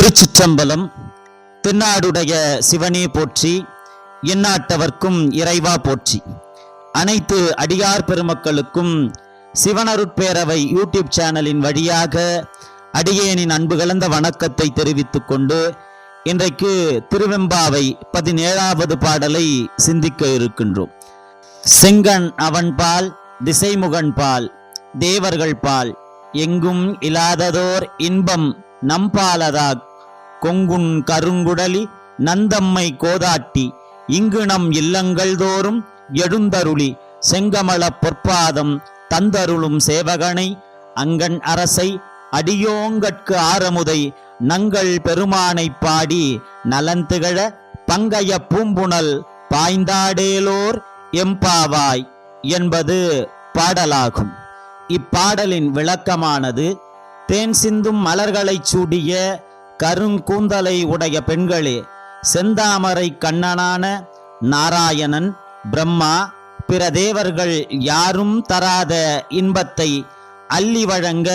திருச்சிற்றம்பலம் தென்னாடுடைய சிவனே போற்றி எந்நாட்டவர்க்கும் இறைவா போற்றி. அனைத்து அடியார் பெருமக்களுக்கும் சிவனருட்பேரவை யூடியூப் சேனலின் வழியாக அடியேனின் அன்பு கலந்த வணக்கத்தை தெரிவித்துக் கொண்டு இன்றைக்கு திருவெம்பாவை பதினேழாவது பாடலை சிந்திக்க இருக்கின்றோம். செங்கன் அவன்பால் திசைமுகன் பால் தேவர்கள் பால் எங்கும் இல்லாததோர் இன்பம் நம்பாலதாக் கொங்குன் கருங்குடலி நந்தம்மை கோதாட்டி இங்கு நம் இல்லங்கள் தோறும் எழுந்தருளி செங்கமலப் பொற்பாதம் தந்தருளும் சேவகனை அங்கன் அரசை அடியோங்கட்கு ஆரமுதை நங்கள் பெருமானைப் பாடி நலந்திகழ பங்கைய பூம்புணல் பாய்ந்தாடேலோர் எம்பாவாய் என்பது பாடலாகும். இப்பாடலின் விளக்கமானது தேன் சிந்தும் மலர்களைச் சூடிய கருங்கூந்தலை உடைய பெண்களே செந்தாமரை கண்ணனான நாராயணன் பிரம்மா பிற தேவர்கள் யாரும் தராத இன்பத்தை அள்ளி வழங்க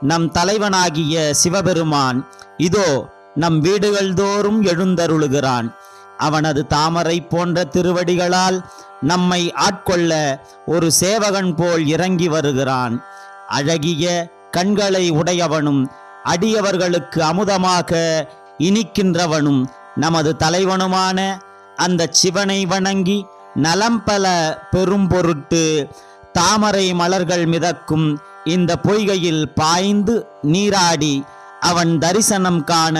நம் தலைவனாகிய சிவபெருமான் இதோ நம் வீடுகள் தோறும் எழுந்தருளுகிறான். அவனது தாமரை போன்ற திருவடிகளால் நம்மை ஆட்கொள்ள ஒரு சேவகன் போல் இறங்கி வருகிறான். அழகிய கண்களை உடையவனும் அடியவர்களுக்கு அமுதமாக இனிக்கின்றவனும் நமது தலைவனுமான அந்த சிவனை வணங்கி நலம் பல பெரும் பொருட்டு தாமரை மலர்கள் மிதக்கும் இந்த பொய்கையில் பாய்ந்து நீராடி அவன் தரிசனம் காண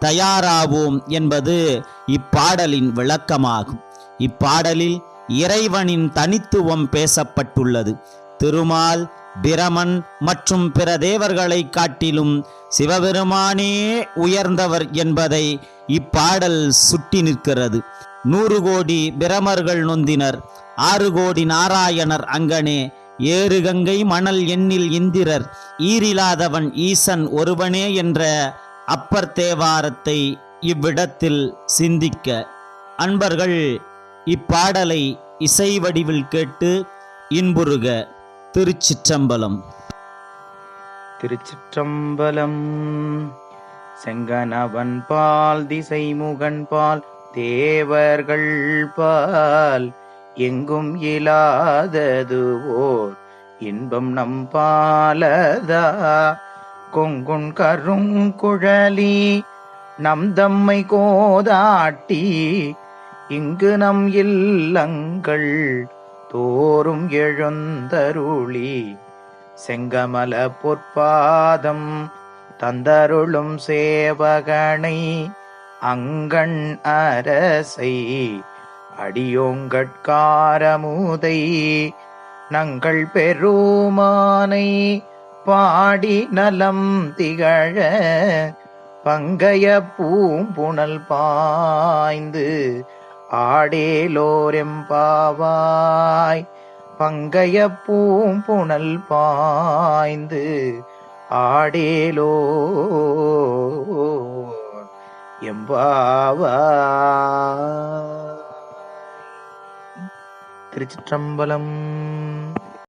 தயாராவோம் என்பது இப்பாடலின் விளக்கமாகும். இப்பாடலில் இறைவனின் தனித்துவம் பேசப்பட்டுள்ளது. திருமால் பிரமன் மற்றும் பிற தேவர்களை காட்டிலும் சிவபெருமானே உயர்ந்தவர் என்பதை இப்பாடல் சுட்டி நிற்கிறது. நூறு கோடி பிரமர்கள் நொந்தினர். ஆறு கோடி நாராயணர் அங்கனே. ஏறு கங்கை மணல் எண்ணில் இந்திரர். ஈரில்லாதவன் ஈசன் ஒருவனே என்ற அப்பர் தேவாரத்தை இவ்விடத்தில் சிந்திக்க. அன்பர்கள் இப்பாடலை இசை வடிவில் கேட்டு இன்புறுக. திருச்சிற்றம்பலம். திருச்சிற்றம்பலம். செங்கனவன் பால் திசை முகன் பால் தேவர்கள் பால். எங்கும் இயலாதது ஓர் இன்பம் நம் பாலதா. கொங்குண் கொங்குன் கருங்குழலி நம் தம்மை கோதாட்டி. இங்கு நம் இல்லங்கள் தோறும் எழுந்தருளி செங்கமல பொற்பாதம் தந்தருளும் சேவகனை அங்கண் அரசை அடியோங்கட்காரமுதை நங்கள் பெருமானை பாடி நலம் திகழ பங்கைய பூம்புணல் பாய்ந்து ஆடேலோரெம்பாவாய் பங்கைய பூம்புணல் பாய்ந்து ஆடேலோ எம்பாவா திருச்சிற்றம்பலம்